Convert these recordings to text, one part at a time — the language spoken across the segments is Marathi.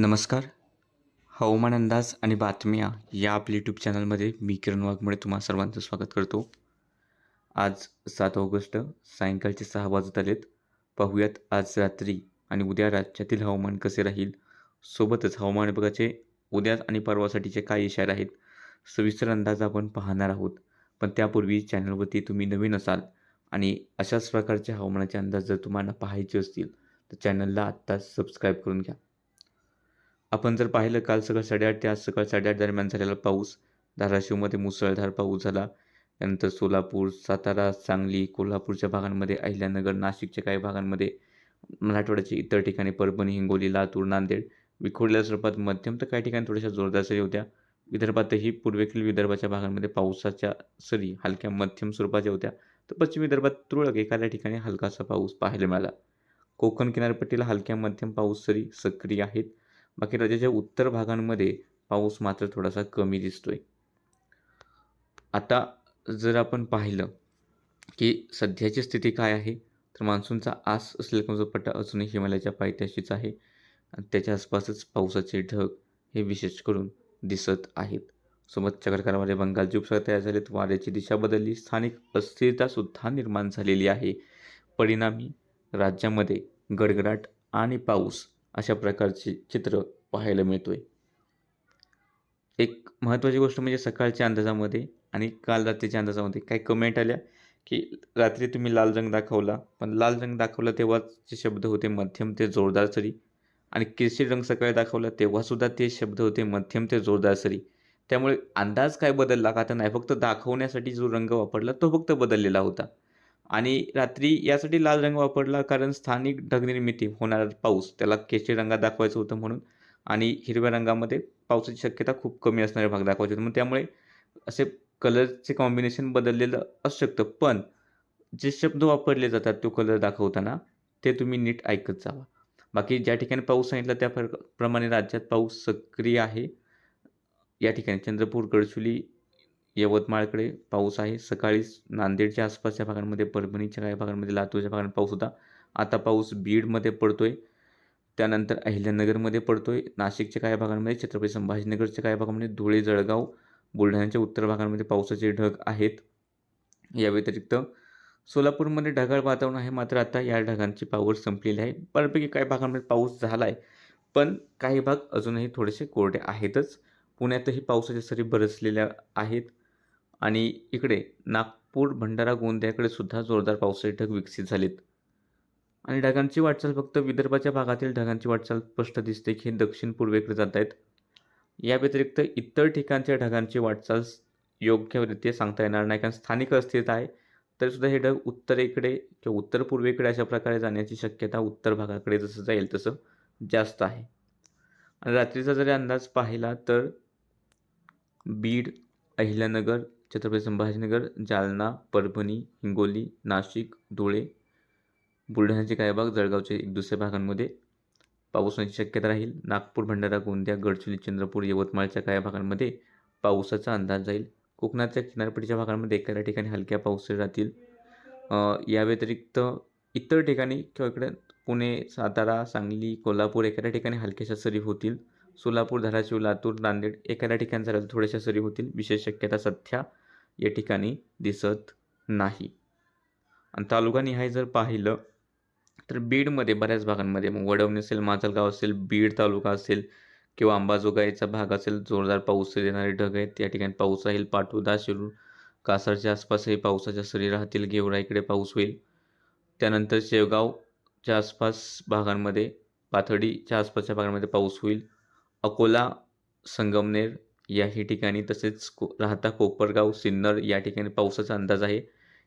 नमस्कार. हवामान अंदाज आणि बातम्या या आपल्या यूट्यूब चॅनलमध्ये मी किरण वाघमुळे तुम्हा सर्वांचं स्वागत करतो. आज सात ऑगस्ट सायंकाळचे सहा वाजत आलेत. पाहूयात आज रात्री आणि उद्या राज्यातील हवामान कसे राहील? सोबतच हवामान विभागाचे उद्या आणि परवासाठीचे काय इशारे आहेत? सविस्तर अंदाज आपण पाहणार आहोत. पण त्यापूर्वी चॅनलवरती तुम्ही नवीन असाल आणि अशाच प्रकारच्या हवामानाचे अंदाज जर तुम्हाला पाहायचे असतील तर चॅनलला आत्ताच सबस्क्राईब करून घ्या. आपण जर पाहिलं काल सकाळ साडेआठ ते आज सकाळ साडेआठ दरम्यान झालेला पाऊस धाराशिवमध्ये मुसळधार पाऊस झाला. त्यानंतर सोलापूर सातारा सांगली कोल्हापूरच्या भागांमध्ये अहिल्यानगर नाशिकच्या काही भागांमध्ये मराठवाड्याच्या इतर ठिकाणी परभणी हिंगोली लातूर नांदेड विखुरल्या स्वरूपात मध्यम तर काही ठिकाणी थोड्याशा जोरदार सरी होत्या. विदर्भातही पूर्वेकडील विदर्भाच्या भागांमध्ये पावसाच्या सरी हलक्या मध्यम स्वरूपाच्या होत्या. तर पश्चिम विदर्भात तुरळक एखाद्या ठिकाणी हलकासा पाऊस पाहायला मिळाला. कोकण किनारपट्टीला हलक्या मध्यम पाऊस सरी सक्रिय आहेत. बाकी राज्याच्या उत्तर भागांमध्ये पाऊस मात्र थोडासा कमी दिसतोय. आता जर आपण पाहिलं की सध्याची स्थिती काय आहे तर मान्सूनचा आस असलेला जो पट्टा अजूनही हिमालयाच्या पायथ्याशीच आहे आणि त्याच्या आसपासच पावसाचे ढग हे विशेष करून दिसत आहेत. सोबत चक्रकारवारे बंगालची उपसागर तयार झालेत वाऱ्याची दिशा बदलली स्थानिक अस्थिरतासुद्धा निर्माण झालेली आहे. परिणामी राज्यामध्ये गडगडाट आणि पाऊस अशा प्रकारचे चित्र पाहायला मिळतोय. एक महत्त्वाची गोष्ट म्हणजे सकाळच्या अंदाजामध्ये आणि काल रात्रीच्या अंदाजामध्ये. काही कमेंट आल्या की रात्री तुम्ही लाल रंग दाखवला पण लाल रंग दाखवला तेव्हाचे शब्द होते मध्यम ते जोरदार सरी आणि केशरी रंग सकाळी दाखवला तेव्हासुद्धा ते शब्द होते मध्यम ते जोरदार सरी. त्यामुळे अंदाज काय बदलला का? तर नाही फक्त दाखवण्यासाठी जो रंग वापरला तो फक्त बदललेला होता. आणि रात्री यासाठी लाल रंग वापरला कारण स्थानिक ढगनिर्मिती होणारा पाऊस. त्याला केशरी रंगात दाखवायचं होतं म्हणून. आणि हिरव्या रंगामध्ये पावसाची शक्यता खूप कमी असणारे भाग दाखवायचे होते. मग त्यामुळे असे कलरचे कॉम्बिनेशन बदललेलं असू शकतं. पण जे शब्द वापरले जातात तो कलर दाखवताना ते तुम्ही नीट ऐकत जावा. बाकी ज्या ठिकाणी पाऊस सांगितला त्या प्रमाणे राज्यात पाऊस सक्रिय आहे. या ठिकाणी चंद्रपूर गडचुली यवतमाळकडे पाऊस आहे. सकाळीच नांदेडच्या आसपासच्या भागांमध्ये परभणीच्या काही भागांमध्ये लातूरच्या भागांमध्ये पाऊस होता. आता पाऊस बीडमध्ये पडतो आहे त्यानंतर अहिल्यानगरमध्ये पडतो आहे नाशिकच्या काही भागांमध्ये छत्रपती संभाजीनगरच्या काही भागामध्ये धुळे जळगाव बुलढाण्याच्या उत्तर भागांमध्ये पावसाचे ढग आहेत. या व्यतिरिक्त सोलापूरमध्ये ढगाळ वातावरण आहे. मात्र आता या ढगांची पावर संपलेली आहे बऱ्यापैकी काही भागांमध्ये पाऊस झाला आहे पण काही भाग अजूनही थोडेसे कोरडे आहेतच. पुण्यातही पावसाच्या सरी बरसलेल्या आहेत. आणि इकडे नागपूर भंडारा गोंदियाकडे सुद्धा जोरदार पावसाचे ढग विकसित झालेत. आणि ढगांची वाटचाल फक्त विदर्भाच्या भागातील ढगांची वाटचाल स्पष्ट दिसते की हे दक्षिण पूर्वेकडे जात आहेत या व्यतिरिक्त इतर ठिकाणच्या ढगांची वाटचाल योग्यरित्या सांगता येणार नाही कारण स्थानिक अस्थिरता आहे. तरीसुद्धा हे ढग उत्तरेकडे किंवा उत्तर पूर्वेकडे अशा प्रकारे जाण्याची शक्यता उत्तर भागाकडे जसं जाईल तसं जास्त आहे. आणि रात्रीचा जरी अंदाज पाहिला तर बीड अहिल्यानगर छत्रपती संभाजीनगर जालना परभणी हिंगोली नाशिक धुळे बुलढाण्याचे काही भाग जळगावचे एक दुसऱ्या भागांमध्ये. पाऊस होण्याची शक्यता राहील. नागपूर भंडारा गोंदिया गडचिरोली चंद्रपूर यवतमाळच्या काही भागांमध्ये पावसाचा अंदाज जाईल. कोकणाच्या किनारपट्टीच्या भागांमध्ये एखाद्या ठिकाणी हलक्या पाऊस राहतील. या व्यतिरिक्त इतर ठिकाणी किंवा इकडे पुणे सातारा सांगली कोल्हापूर एखाद्या ठिकाणी हलक्याशा सरी होतील. सोलापूर धाराशिव लातूर नांदेड एखाद्या ठिकाणी झाल्या थोड्याशा सरी होतील. विशेष शक्यता सध्या या ठिकाणी दिसत नाही. आणि तालुकानिहाय जर पाहिलं तर बीडमध्ये बऱ्याच भागांमध्ये मग वडवणी असेल माजलगाव असेल बीड तालुका असेल किंवा अंबाजोगाईचा भाग असेल जोरदार पाऊस देणारे ढग आहेत त्या ठिकाणी पाऊस राहील पाटोदा शिरूर कासारच्या आसपासही पावसाच्या सरी राहतील गेवरा इकडे पाऊस होईल. त्यानंतर शेवगावच्या आसपास भागांमध्ये पाथर्डीच्या आसपासच्या भागांमध्ये पाऊस होईल. अकोला संगमनेर याही ठिकाणी तसेच को राहता कोपरगाव सिन्नर या ठिकाणी पावसाचा अंदाज आहे.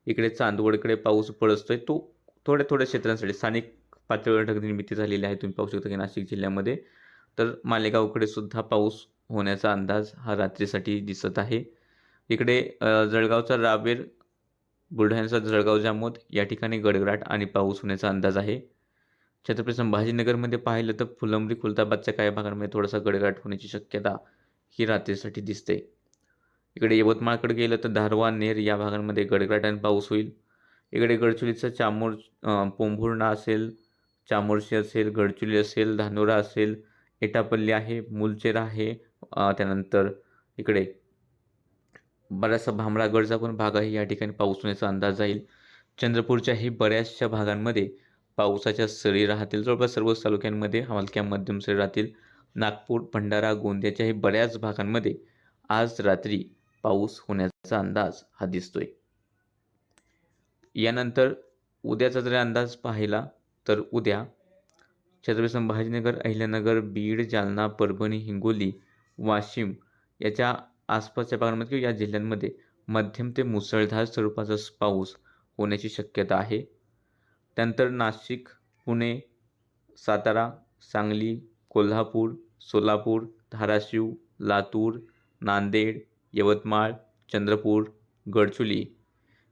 इकडे चांदवडकडे पाऊस पडतोय. तो थोड्या थोड्या क्षेत्रांसाठी स्थानिक पातळीवर ढगनिर्मिती झालेली आहे. तुम्ही पाहू शकता की नाशिक जिल्ह्यामध्ये तर मालेगावकडे सुद्धा पाऊस होण्याचा अंदाज हा रात्रीसाठी दिसत आहे. इकडे जळगावचा रावेर बुलढाण्याचा जळगाव जामोद या ठिकाणी गडगडाट आणि पाऊस होण्याचा अंदाज आहे. छत्रपती संभाजीनगरमध्ये पाहिलं तर फुलंब्री खुलताबादच्या काही भागांमध्ये थोडासा गडगडाट होण्याची शक्यता ही रात्रीसाठी दिसते. इकडे यवतमाळकडे गेलं तर धारवा नेर या भागांमध्ये गडगडाटाने पाऊस होईल. इकडे गडचुलीचं चामोर पोंभुर्णा असेल चामोर्शी असेल गडचुली असेल धानोरा असेल एटापल्ली आहे मुलचेरा आहे त्यानंतर इकडे बराचसा भामरागडचा पण भाग आहे. या ठिकाणी पाऊस होण्याचा अंदाज जाईल. चंद्रपूरच्याही बऱ्याचशा भागांमध्ये पावसाच्या सरी राहतील. जवळपास सर्वच तालुक्यांमध्ये हलक्या मध्यम सरी राहतील. नागपूर भंडारा गोंदियाच्याही बऱ्याच भागांमध्ये आज रात्री पाऊस होण्याचा अंदाज हा दिसतोय. यानंतर उद्याचा जर अंदाज पाहिला तर उद्या छत्रपती संभाजीनगर अहिल्यानगर बीड जालना परभणी हिंगोली वाशिम याच्या आसपासच्या भागांमध्ये किंवा या जिल्ह्यांमध्ये मध्यम ते मुसळधार स्वरूपाचा पाऊस होण्याची शक्यता आहे. त्यानंतर नाशिक पुणे सातारा सांगली कोल्हापूर सोलापूर धाराशिव लातूर नांदेड यवतमाळ चंद्रपूर गडचुली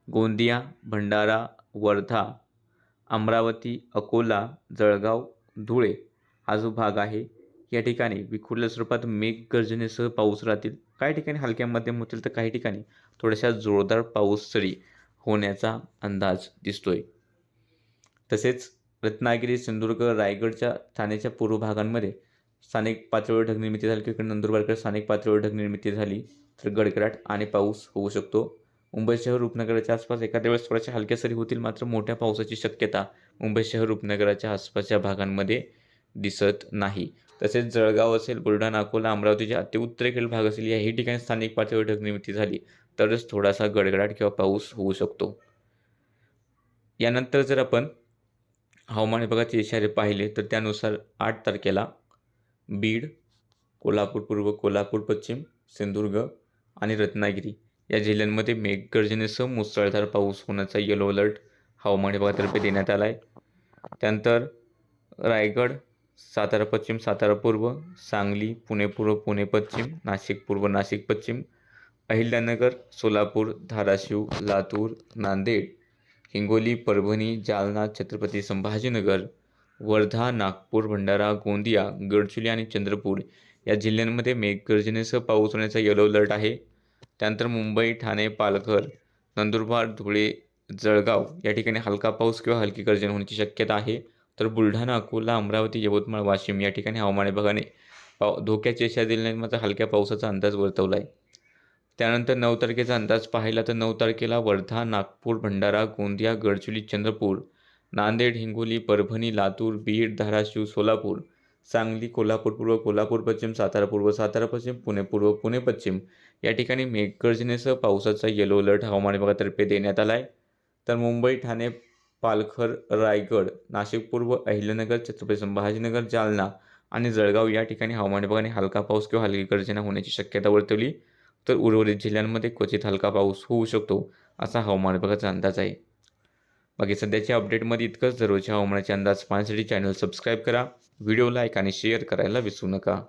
गोंदिया भंडारा वर्धा अमरावती अकोला जळगाव धुळे हा जो भाग आहे या ठिकाणी विखुरल्या स्वरूपात मेघगर्जनेसह पाऊस राहतील. काही ठिकाणी हलक्या मध्यम होतील तर काही ठिकाणी थोड्याशा जोरदार पाऊस सरी होण्याचा अंदाज दिसतोय. तसेच रत्नागिरी सिंधुदुर्ग रायगडच्या ठाण्याच्या पूर्व भागांमध्ये स्थानिक पातळीवर ढगनिर्मिती झाली. किंवा नंदुरबारकडे स्थानिक पातळीवर ढगनिर्मिती झाली तर गडगडाट आणि पाऊस होऊ शकतो. मुंबई शहर उपनगराच्या आसपास एखाद्या वेळेस थोड्याशा हलक्या सरी होतील मात्र मोठ्या पावसाची शक्यता मुंबई शहर उपनगराच्या आसपासच्या भागांमध्ये दिसत नाही. तसेच जळगाव असेल बुलढाणा अकोला अमरावतीच्या अतिउत्तरेकडील भाग असेल याही ठिकाणी स्थानिक पातळीवर ढगनिर्मिती झाली तरच थोडासा गडगडाट किंवा पाऊस होऊ शकतो. यानंतर जर आपण हवामान विभागाचे इशारे पाहिले तर त्यानुसार आठ तारखेला बीड कोल्हापूर पूर्व कोल्हापूर पश्चिम सिंधुदुर्ग आणि रत्नागिरी या जिल्ह्यांमध्ये मेघगर्जनेसह मुसळधार पाऊस होण्याचा येलो अलर्ट हवामान विभागातर्फे देण्यात आला आहे त्यानंतर रायगड सातारा पश्चिम सातारा पूर्व सांगली पुणे पूर्व पुणे पश्चिम नाशिक पूर्व नाशिक पश्चिम अहिल्यानगर सोलापूर धाराशिव लातूर नांदेड हिंगोली परभणी जालना छत्रपती संभाजीनगर वर्धा नागपूर भंडारा गोंदिया गडचिरोली आणि चंद्रपूर या जिल्ह्यांमध्ये मेघगर्जनेसह पाऊस होण्याचा येलो अलर्ट आहे. त्यानंतर मुंबई ठाणे पालघर नंदुरबार धुळे जळगाव या ठिकाणी हलका पाऊस किंवा हलकी गर्जन होण्याची शक्यता आहे. तर बुलढाणा अकोला अमरावती यवतमाळ वाशिम या ठिकाणी हवामान विभागाने पाव धोक्याचे इशारा मात्र हलक्या पावसाचा अंदाज वर्तवला आहे. त्यानंतर नऊ तारखेचा अंदाज पाहिला तर नऊ तारखेला वर्धा नागपूर भंडारा गोंदिया गडचिरोली चंद्रपूर नांदेड हिंगोली परभणी लातूर बीड धाराशिव सोलापूर सांगली कोल्हापूर पूर्व कोल्हापूर पश्चिम सातारा पूर्व सातारा पश्चिम पुणे पूर्व पुणे पश्चिम. या ठिकाणी मेघगर्जनेसह पावसाचा येलो अलर्ट हवामान विभागातर्फे देण्यात आला आहे तर मुंबई ठाणे पालघर रायगड नाशिक पूर्व अहिल्यानगर छत्रपती संभाजीनगर जालना आणि जळगाव या ठिकाणी हवामान विभागाने हलका पाऊस किंवा हलकी गर्जना होण्याची शक्यता वर्तवली. तर उर्वरित जिल्ह्यांमध्ये क्वचित हलका पाऊस होऊ शकतो असा हवामान विभागाचा अंदाज आहे. बाकी सध्याच्या अपडेटमध्ये इतकंच. दररोजच्या हवामानाचे अंदाज पाहण्यासाठी चॅनल सबस्क्राईब करा व्हिडिओ लाईक आणि शेअर करायला विसरू नका.